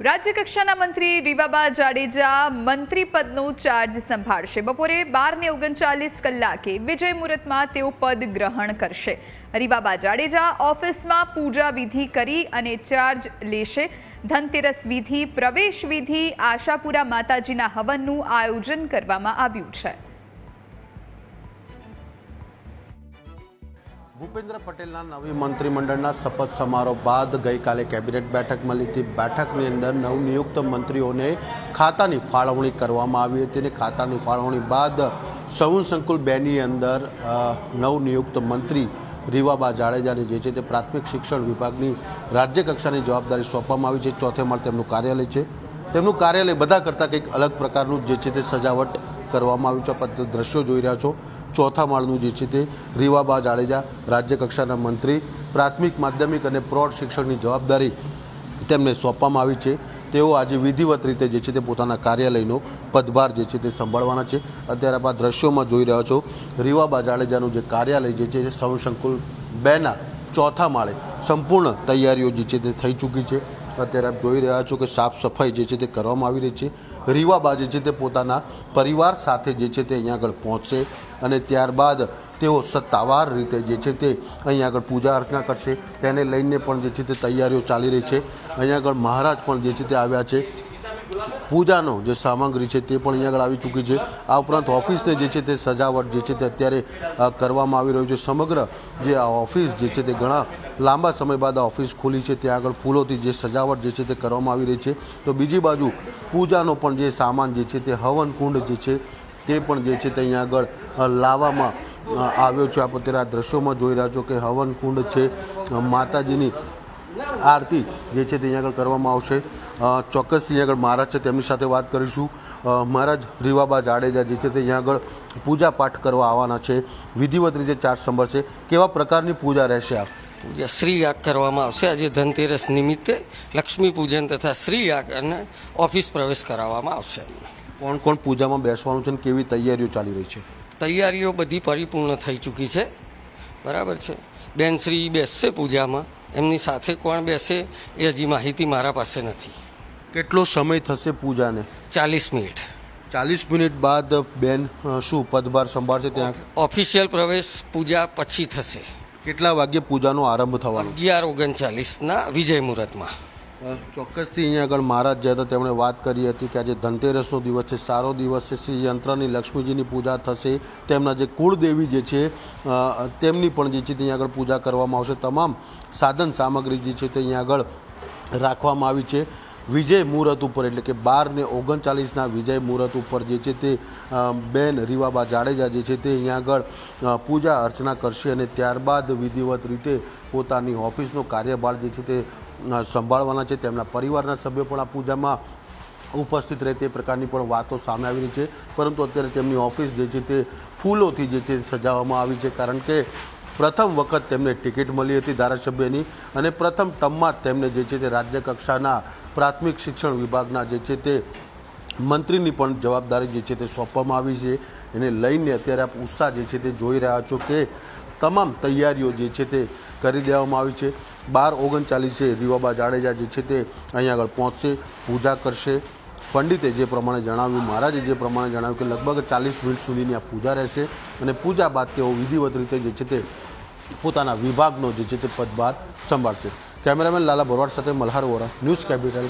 રાજ્યકક્ષાના મંત્રી રીવાબા જાડેજા મંત્રી પદનો ચાર્જ સંભાળશે. બપોરે બારને ઓગણચાલીસ કલાકે વિજય મુહૂર્તમાં તેઓ પદ ગ્રહણ કરશે. રીવાબા જાડેજા ઓફિસમાં પૂજા વિધિ કરી અને ચાર્જ લેશે. ધનતેરસ વિધિ, પ્રવેશ વિધિ, આશાપુરા માતાજીના હવનનું આયોજન કરવામાં આવ્યું છે. ભૂપેન્દ્ર પટેલના નવી મંત્રીમંડળના શપથ સમારોહ બાદ ગઈકાલે કેબિનેટ બેઠક મળી હતી બેઠકની અંદર નવનિયુક્ત મંત્રીઓને ખાતાની ફાળવણી કરવામાં આવી હતી અને ખાતાની ફાળવણી બાદ સૌન સંકુલ બેની અંદર નવનિયુક્ત મંત્રી રીવાબા જાડેજાને જે છે તે પ્રાથમિક શિક્ષણ વિભાગની રાજ્ય કક્ષાની જવાબદારી સોંપવામાં આવી છે. ચોથે માળ તેમનું કાર્યાલય છે. તેમનું કાર્યાલય બધા કરતાં કંઈક અલગ પ્રકારનું જે છે તે સજાવટ કરવામાં આવ્યું છે. આપ દ્રશ્યો જોઈ રહ્યા છો. ચોથા માળનું જે છે તે રીવાબા જાડેજા રાજ્ય કક્ષાના મંત્રી, પ્રાથમિક, માધ્યમિક અને પ્રૌઢ શિક્ષણની જવાબદારી તેમને સોંપવામાં આવી છે. તેઓ આજે વિધિવત રીતે જે છે તે પોતાના કાર્યાલયનો પદભાર જે છે તે સંભાળવાના છે. અત્યારે આપ દ્રશ્યોમાં જોઈ રહ્યા છો, રીવાબા જાડેજાનું જે કાર્યાલય જે છે તે સંકુલ બેના ચોથા માળે સંપૂર્ણ તૈયારીઓ જે છે તે થઈ ચૂકી છે. અત્યારે આપ જોઈ રહ્યા છો કે સાફ સફાઈ જે છે તે કરવામાં આવી રહી છે. રીવાબા જે છે તે પોતાના પરિવાર સાથે જે છે તે અહીંયા આગળ પહોંચશે અને ત્યારબાદ તેઓ સત્તાવાર રીતે જે છે તે અહીંયા આગળ પૂજા અર્ચના કરશે. તેને લઈને પણ જે છે તે તૈયારીઓ ચાલી રહી છે. અહીંયા આગળ મહારાજ પણ જે છે તે આવ્યા છે. પૂજાનો જે સામગ્રી છે તે પણ અહીંયા આગળ આવી ચૂકી છે. આ ઉપરાંત ઓફિસને જે છે તે સજાવટ જે છે તે અત્યારે કરવામાં આવી રહ્યું છે. સમગ્ર જે આ ઓફિસ જે છે તે ઘણા લાંબા સમય બાદ આ ઓફિસ ખુલી છે. ત્યાં આગળ ફૂલોથી જે સજાવટ જે છે તે કરવામાં આવી રહી છે. તો બીજી બાજુ પૂજાનો પણ જે સામાન જે છે તે હવનકુંડ જે છે તે પણ જે છે તે અહીંયા આગળ લાવવામાં આવ્યો છે. આપ અત્યારે આ દ્રશ્યોમાં જોઈ રહ્યા છો કે હવનકુંડ છે. માતાજીની આરતી જે છે તે અહીંયા આગળ કરવામાં આવશે. ચોક્કસ અહીંયા આગળ મહારાજ છે તેમની સાથે વાત કરીશું. મહારાજ રીવાબા જાડેજા જે છે તે અહીંયા આગળ પૂજા પાઠ કરવા આવવાના છે. વિધિવત રીતે ચાર સંભર છે. કેવા પ્રકારની પૂજા રહેશે આ? પૂજા શ્રી યાગ કરવામાં આવશે. આજે ધનતેરસ નિમિત્તે લક્ષ્મી પૂજન તથા શ્રી યાગ અને ઓફિસ પ્રવેશ કરાવવામાં આવશે. કોણ કોણ પૂજામાં બેસવાનું છે અને કેવી તૈયારીઓ ચાલી રહી છે? તૈયારીઓ બધી પરિપૂર્ણ થઈ ચૂકી છે. બરાબર છે. બેનશ્રી બેસશે પૂજામાં. એમની સાથે કોણ બેસે એ હજી માહિતી મારા પાસે નથી. કેટલો સમય થશે પૂજાને? ચાલીસ મિનિટ. ચાલીસ મિનિટ બાદ બેન શું પદભાર સંભાળશે ત્યાં? ઓફિશિયલ પ્રવેશ પૂજા પછી થશે. કેટલા વાગ્યે પૂજાનો આરંભ થવાનો? અગિયાર ઓગણચાલીસના વિજય મુહૂર્તમાં. ચોક્કસથી અહીંયા આગળ મહારાજ જે તેમણે વાત કરી હતી કે આજે ધનતેરસનો દિવસ છે, સારો દિવસ છે, શ્રી યંત્રની લક્ષ્મીજીની પૂજા થશે, તેમના જે કુળદેવી જે છે તેમની પણ જે છે તે અહીંયા આગળ પૂજા કરવામાં આવશે. તમામ સાધન સામગ્રી જે છે તે અહીંયા આગળ રાખવામાં આવી છે. વિજય મુહૂર્ત ઉપર, એટલે કે બાર ને ઓગણચાલીસના વિજય મુહૂર્ત ઉપર જે છે તે બેન રીવાબા જાડેજા જે છે તે અહીંયા આગળ પૂજા અર્ચના કરશે અને ત્યારબાદ વિધિવત રીતે પોતાની ઓફિસનો કાર્યભાર જે છે તે સંભાળવાના છે. તેમના પરિવારના સભ્યો પણ આ પૂજામાં ઉપસ્થિત રહે તે પ્રકારની પણ વાતો સામે આવી રહી છે. પરંતુ અત્યારે તેમની ઓફિસ જે છે તે ફૂલોથી જે છે સજાવવામાં આવી છે. કારણ કે પ્રથમ વખત તેમને ટિકિટ મળી હતી ધારાસભ્યની અને પ્રથમ ટર્મમાં તેમને જે છે તે રાજ્ય કક્ષાના પ્રાથમિક શિક્ષણ વિભાગના જે છે તે મંત્રીની પણ જવાબદારી જે છે તે સોંપવામાં આવી છે. એને લઈને અત્યારે આપ ઉત્સાહ જે છે તે જોઈ રહ્યા છો કે તમામ તૈયારીઓ જે છે તે કરી દેવામાં આવી છે. બાર ઓગણચાલીસે રીવાબા જાડેજા જે છે તે અહીં આગળ પહોંચશે, પૂજા કરશે. પંડિતે જે પ્રમાણે જણાવ્યું, મહારાજે જે પ્રમાણે જણાવ્યું કે લગભગ ચાલીસ મિનિટ સુધીની આ પૂજા રહેશે અને પૂજા બાદ તેઓ વિધિવત રીતે જે છે તે પોતાના વિભાગનો જે છે તે પદભાર સંભાળશે. કેમેરામેન લાલા ભરવાડ સાથે મલ્હાર વોરા, ન્યૂઝ કેપિટલ